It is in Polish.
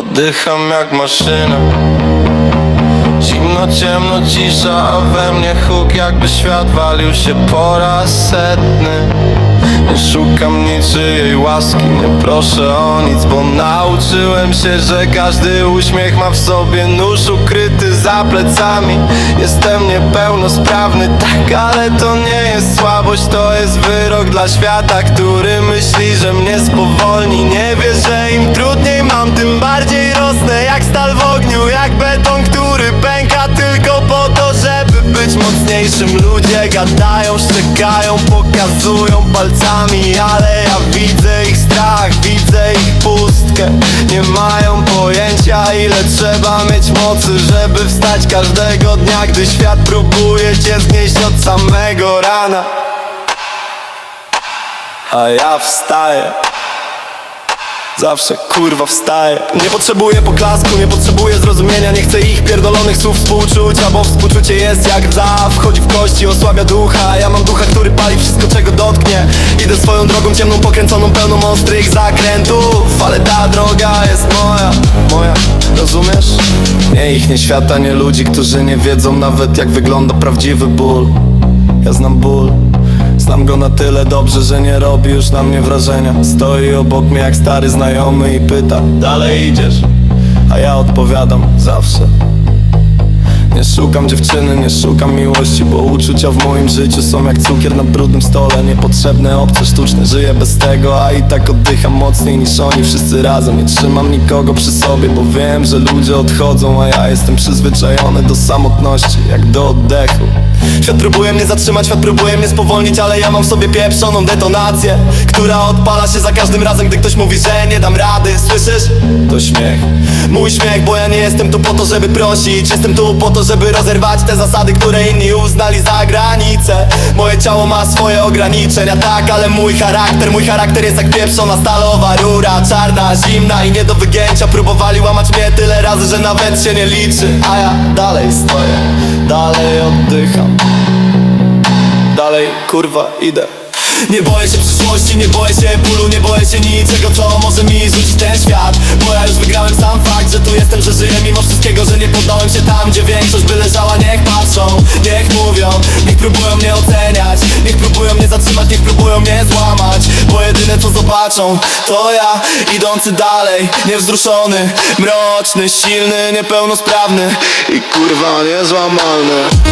Oddycham jak maszyna Zimno, ciemno, cisza, a we mnie huk Jakby świat walił się po raz setny. Nie szukam niczyjej łaski, nie proszę o nic Bo nauczyłem się, że każdy uśmiech ma w sobie nóż ukryty za plecami. Jestem niepełnosprawny, tak, ale to nie jest słabość To jest wyrok dla świata, który myśli, że mnie spowolni. Nie wie, że im trudniej mam, tym bardziej rosnę Jak stal w ogniu, jak być mocniejszym Ludzie gadają, szczekają, pokazują palcami Ale ja widzę ich strach, widzę ich pustkę. Nie mają pojęcia ile trzeba mieć mocy Żeby wstać każdego dnia, gdy świat próbuje cię znieść od samego rana. A ja wstaję Zawsze kurwa wstaję. Nie potrzebuję poklasku, nie potrzebuję zrozumienia. Nie chcę ich pierdolonych słów współczucia Bo współczucie jest jak za Wchodzi w kości, osłabia ducha. Ja mam ducha, który pali wszystko czego dotknie. Idę swoją drogą ciemną, pokręconą, pełną ostrych zakrętów. Ale ta droga jest moja, moja Rozumiesz? Nie ich, nie świata, nie ludzi, którzy nie wiedzą nawet jak wygląda prawdziwy ból. Ja znam ból Znam go na tyle dobrze, że nie robi już na mnie wrażenia. Stoi obok mnie jak stary znajomy i pyta Dalej idziesz? A ja odpowiadam zawsze. Nie szukam dziewczyny, nie szukam miłości Bo uczucia w moim życiu są jak cukier na brudnym stole. Niepotrzebne, obce, sztuczne, żyję bez tego A i tak oddycham mocniej niż oni wszyscy razem. Nie trzymam nikogo przy sobie, bo wiem, że ludzie odchodzą A ja jestem przyzwyczajony do samotności, jak do oddechu Świat próbuje mnie zatrzymać, świat próbuje mnie spowolnić Ale ja mam w sobie pieprzoną detonację Która odpala się za każdym razem, gdy ktoś mówi, że nie dam rady. Słyszysz? To śmiech. Mój śmiech, bo ja nie jestem tu po to, żeby prosić. Jestem tu po to, żeby rozerwać te zasady, które inni uznali za granicę Moje ciało ma swoje ograniczenia, tak, ale mój charakter Mój charakter jest jak pieprzona stalowa rura. Czarna, zimna i nie do wygięcia. Próbowali łamać mnie tyle razy, że nawet się nie liczy. A ja dalej stoję, dalej oddycham. Dalej, kurwa, idę. Nie boję się przyszłości, nie boję się bólu, nie boję się niczego, co może mi rzucić ten świat. Bo ja już wygrałem sam fakt, że tu jestem, że żyję mimo wszystkiego, że nie poddałem się tam, gdzie większość by leżała. Niech patrzą, niech mówią, niech próbują mnie oceniać Niech próbują mnie zatrzymać, niech próbują mnie złamać Bo jedyne co zobaczą, to ja idący dalej, niewzruszony Mroczny, silny, niepełnosprawny i kurwa niezłamany